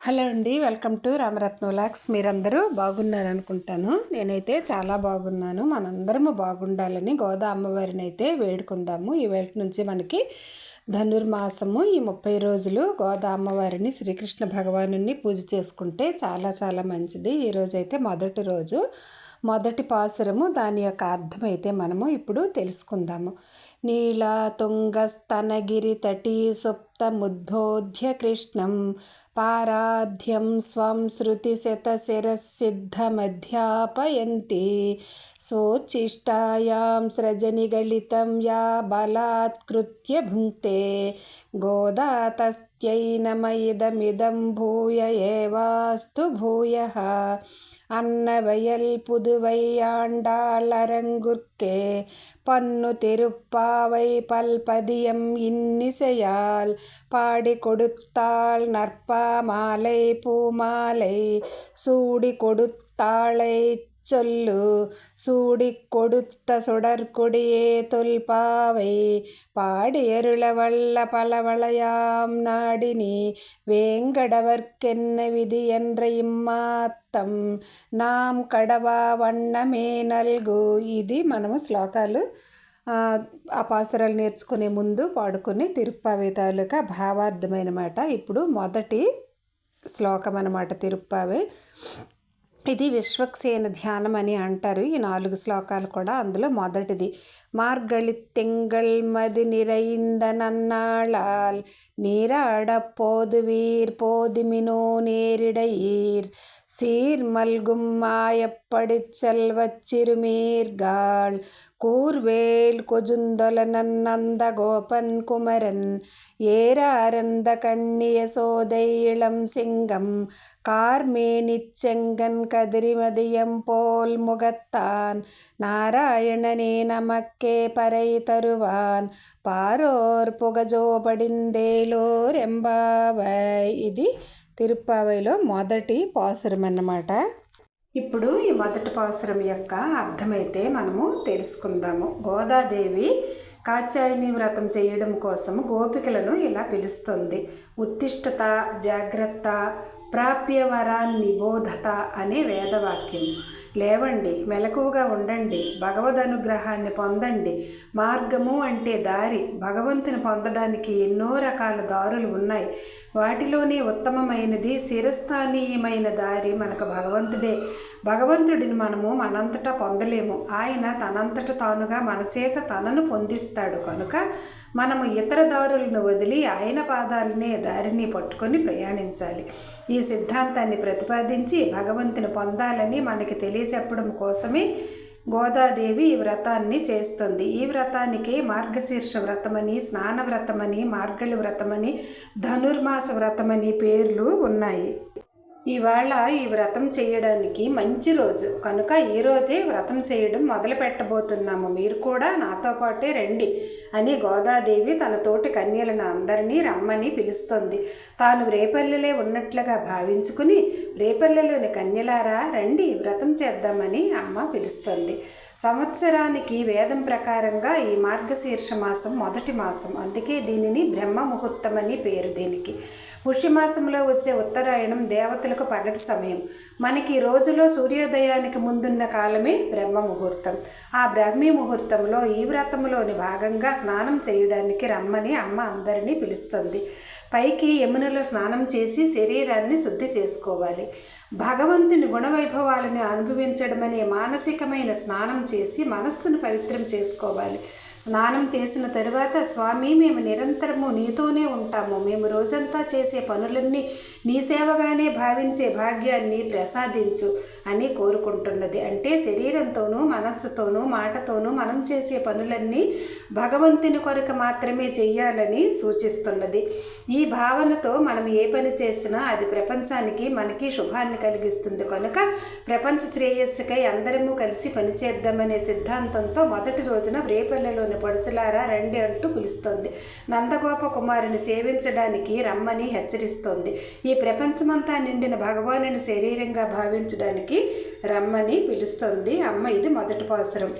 Hello అండి welcome to Ramaratna lakhs మీరందరూ బాగున్నారు అనుకుంటాను నేనైతే చాలా బాగున్నాను. మనందరము బాగుండాలని గోదా అమ్మవారిని అయితే వేడుకుందాము. ఈ వేళ నుంచి మనకి ధనుర్మాసము. ఈ ముప్పై రోజులు గోదా అమ్మవారిని శ్రీకృష్ణ భగవాను పూజ చేసుకుంటే చాలా చాలా మంచిది. ఈరోజైతే మొదటి రోజు. మొదటి పాసురము దాని యొక్క అర్థమైతే మనము ఇప్పుడు తెలుసుకుందాము. नीलातुङ्गस्तनगिरितटी सुप्तमुद्बोध्य कृष्णं। पाराध्यं स्वं श्रुतिशतशिरःसिद्धमध्यापयन्ती। सोच्छिष्टायां स्रजनिगलितं या बलात्कृत्य भुङ्क्ते। गोदातस्त्यै नम इदमिदं भूय एवास्तु भूयः। अन्नवयल्पुदुवैयाण्डालरङ्गुर्के பன்னு திருப்பாவை பல்பதியம் இன்னிசையால் பாடி கொடுத்தாள் நற்பா மாலை பூமாலை சூடி கொடுத்தாளை చొల్లు సూడి ചൊല്ലു పాడి ఎరుల వల్ల పలవళయాం నాడిని. നാടിനി വേങ്കടവർക്കെന്ന വിധിയൻറെ ഇമ്മാത്തം నాం కడవా వన్నమే నల్గు. ఇది మనము శ్లోకాలు ఆ నేర్చుకునే ముందు పాడుకుని తిరుప్పావే తాలూకా భావార్థమైనమాట. ఇప్పుడు మొదటి శ్లోకం అన్నమాట తిరుప్పావే. ఇది విశ్వక్సేన ధ్యానం అని అంటారు ఈ నాలుగు శ్లోకాలు కూడా అందులో మొదటిది మార్గళి తెంగళ్ మది నిరైంద నన్నాళాల్ நீராட போதுவீர் போதுமினோ நேரிடையீர் சீர் மல்கும் மாயப்படிச் செல்வச் சிறுமீர்காள் கூர்வேல் கொஜுந்தொல நன்னந்த கோபன் குமரன் ஏராரந்த கண்ணிய சோதை இளம் சிங்கம் கார்மேனிச் செங்கன் கதிரிமதியம் போல் முகத்தான் நாராயணனே நமக்கே பறை தருவான் పారోర్ పొగజోబడిందేలోరెంబావై ఇది తిరుప్పావైలో మొదటి పాసురం అన్నమాట ఇప్పుడు ఈ మొదటి పాసురం యొక్క అర్థమైతే మనము తెలుసుకుందాము. గోదాదేవి కాచాయని వ్రతం చేయడం కోసం గోపికలను ఇలా పిలుస్తుంది. ఉత్తిష్టత జాగ్రత్త ప్రాప్యవరాన్ని నిబోధత అనే వేదవాక్యం. లేవండి మెలకువగా ఉండండి భగవద్ అనుగ్రహాన్ని పొందండి. మార్గము అంటే దారి. భగవంతుని పొందడానికి ఎన్నో రకాల దారులు ఉన్నాయి. వాటిలోనే ఉత్తమమైనది శిరస్థానీయమైన దారి మనకు భగవంతుడే. భగవంతుడిని మనము మనంతటా పొందలేము. ఆయన తనంతట తానుగా మన చేత తనను పొందిస్తాడు కనుక మనము ఇతర దారులను వదిలి ఆయన పాదాలనే దారిని పట్టుకొని ప్రయాణించాలి. ఈ సిద్ధాంతాన్ని ప్రతిపాదించి భగవంతుని పొందాలని మనకి తెలియచెప్పడం కోసమే గోదాదేవి ఈ వ్రతాన్ని చేస్తుంది. ఈ వ్రతానికి మార్గశీర్ష వ్రతమని స్నాన వ్రతమని మార్గళి వ్రతమని ధనుర్మాస వ్రతమని పేర్లు ఉన్నాయి. ఇవాళ ఈ వ్రతం చేయడానికి మంచి రోజు. కనుక ఈరోజే వ్రతం చేయడం మొదలు పెట్టబోతున్నాము. మీరు కూడా నాతో పాటే రండి అని గోదాదేవి తన తోటి కన్యలను అందరినీ రమ్మని పిలుస్తుంది. తాను రేపల్లెలే ఉన్నట్లుగా భావించుకుని రేపల్లెలోని కన్యలారా రండి వ్రతం చేద్దామని అమ్మ పిలుస్తుంది. సంవత్సరానికి వేదం ప్రకారంగా ఈ మార్గశీర్ష మాసం మొదటి మాసం. అందుకే దీనిని బ్రహ్మ ముహూర్తం అని పేరు దీనికి. పుష్యమాసంలో వచ్చే ఉత్తరాయణం దేవతలకు పగటి సమయం. మనకి రోజులో సూర్యోదయానికి ముందున్న కాలమే బ్రహ్మ ముహూర్తం ఆ బ్రహ్మీ ముహూర్తంలో ఈ వ్రతంలోని భాగంగా స్నానం చేయడానికి రమ్మని అమ్మ అందరినీ పిలుస్తుంది. పైకి యమునలో స్నానం చేసి శరీరాన్ని శుద్ధి చేసుకోవాలి. భగవంతుని గుణవైభవాలను అనుభవించడమనే మానసికమైన స్నానం చేసి మనస్సును పవిత్రం చేసుకోవాలి. స్నానం చేసిన తరువాత స్వామి మేము నిరంతరము నీతోనే ఉంటాము. మేము రోజంతా చేసే పనులన్నీ నీ సేవగానే భావించే భాగ్యాన్ని ప్రసాదించు అని కోరుకుంటున్నది. అంటే శరీరంతోనూ మనస్సుతోనూ మాటతోనూ మనం చేసే పనులన్నీ భగవంతుని కొరకు మాత్రమే చేయాలని సూచిస్తున్నది. ఈ భావనతో మనం ఏ పని చేసినా అది ప్రపంచానికి మనకి శుభాన్ని కలిగిస్తుంది. కనుక ప్రపంచ శ్రేయస్సుకై అందరము కలిసి పనిచేద్దామనే సిద్ధాంతంతో మొదటి రోజున రేపల్లెలోని పొడచలారా రండి అంటూ పిలుస్తోంది. నందగోప కుమారుని సేవించడానికి రమ్మని హెచ్చరిస్తోంది. ఈ ప్రపంచమంతా నిండిన భగవానుని శరీరంగా భావించడానికి రమ్మని పిలుస్తుంది. అమ్మ ఇది మొదటి పాసరం.